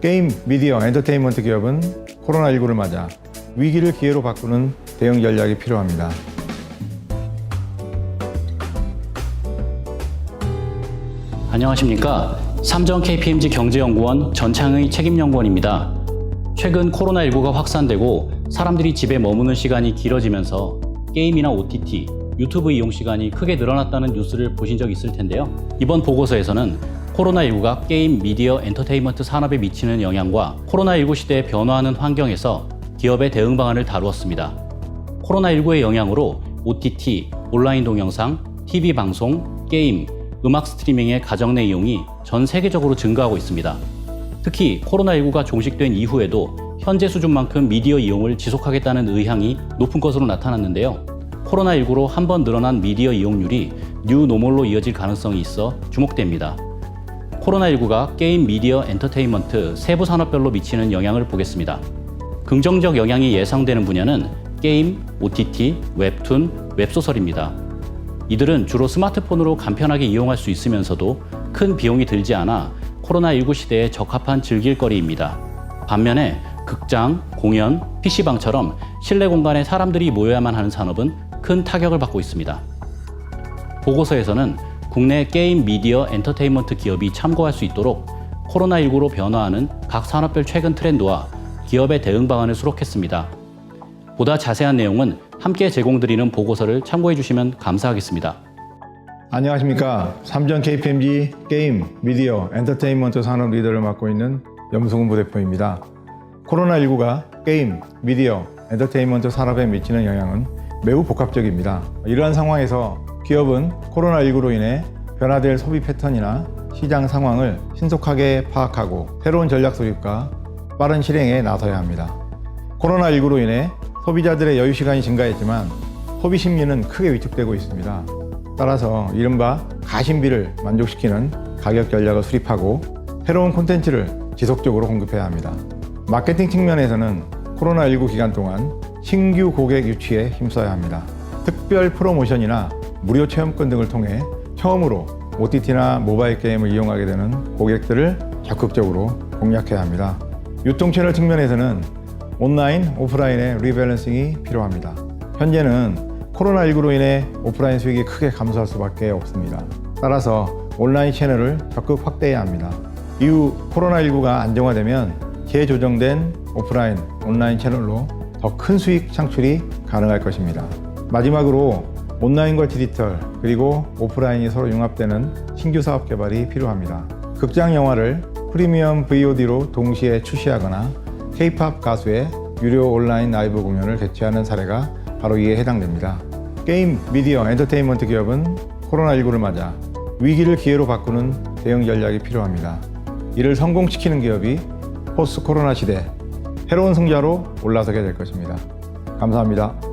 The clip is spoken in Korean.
게임, 미디어, 엔터테인먼트 기업은 코로나19를 맞아 위기를 기회로 바꾸는 대응 전략이 필요합니다. 안녕하십니까. 삼정 KPMG 경제연구원 전창의 책임연구원입니다. 최근 코로나19가 확산되고 사람들이 집에 머무는 시간이 길어지면서 게임이나 OTT, 유튜브 이용 시간이 크게 늘어났다는 뉴스를 보신 적 있을 텐데요. 이번 보고서에서는 코로나19가 게임, 미디어, 엔터테인먼트 산업에 미치는 영향과 코로나19 시대에 변화하는 환경에서 기업의 대응 방안을 다루었습니다. 코로나19의 영향으로 OTT, 온라인 동영상, TV 방송, 게임, 음악 스트리밍의 가정 내 이용이 전 세계적으로 증가하고 있습니다. 특히 코로나19가 종식된 이후에도 현재 수준만큼 미디어 이용을 지속하겠다는 의향이 높은 것으로 나타났는데요. 코로나19로 한 번 늘어난 미디어 이용률이 뉴 노멀로 이어질 가능성이 있어 주목됩니다. 코로나19가 게임, 미디어, 엔터테인먼트 세부 산업별로 미치는 영향을 보겠습니다. 긍정적 영향이 예상되는 분야는 게임, OTT, 웹툰, 웹소설입니다. 이들은 주로 스마트폰으로 간편하게 이용할 수 있으면서도 큰 비용이 들지 않아 코로나19 시대에 적합한 즐길거리입니다. 반면에 극장, 공연, PC방처럼 실내 공간에 사람들이 모여야만 하는 산업은 큰 타격을 받고 있습니다. 보고서에서는 국내 게임, 미디어, 엔터테인먼트 기업이 참고할 수 있도록 코로나19로 변화하는 각 산업별 최근 트렌드와 기업의 대응 방안을 수록했습니다. 보다 자세한 내용은 함께 제공드리는 보고서를 참고해 주시면 감사하겠습니다. 안녕하십니까. 삼전 KPMG 게임, 미디어, 엔터테인먼트 산업 리더를 맡고 있는 염승훈 부대표입니다. 코로나19가 게임, 미디어, 엔터테인먼트 산업에 미치는 영향은 매우 복합적입니다. 이러한 상황에서 기업은 코로나19로 인해 변화될 소비 패턴이나 시장 상황을 신속하게 파악하고 새로운 전략 수립과 빠른 실행에 나서야 합니다. 코로나19로 인해 소비자들의 여유 시간이 증가했지만 소비 심리는 크게 위축되고 있습니다. 따라서 이른바 가심비를 만족시키는 가격 전략을 수립하고 새로운 콘텐츠를 지속적으로 공급해야 합니다. 마케팅 측면에서는 코로나19 기간 동안 신규 고객 유치에 힘써야 합니다. 특별 프로모션이나 무료 체험권 등을 통해 처음으로 OTT나 모바일 게임을 이용하게 되는 고객들을 적극적으로 공략해야 합니다. 유통 채널 측면에서는 온라인, 오프라인의 리밸런싱이 필요합니다. 현재는 코로나19로 인해 오프라인 수익이 크게 감소할 수밖에 없습니다. 따라서 온라인 채널을 적극 확대해야 합니다. 이후 코로나19가 안정화되면 재조정된 오프라인, 온라인 채널로 더 큰 수익 창출이 가능할 것입니다. 마지막으로 온라인과 디지털 그리고 오프라인이 서로 융합되는 신규 사업 개발이 필요합니다. 극장 영화를 프리미엄 VOD로 동시에 출시하거나 K-팝 가수의 유료 온라인 라이브 공연을 개최하는 사례가 바로 이에 해당됩니다. 게임, 미디어, 엔터테인먼트 기업은 코로나19를 맞아 위기를 기회로 바꾸는 대응 전략이 필요합니다. 이를 성공시키는 기업이 포스트 코로나 시대 새로운 승자로 올라서게 될 것입니다. 감사합니다.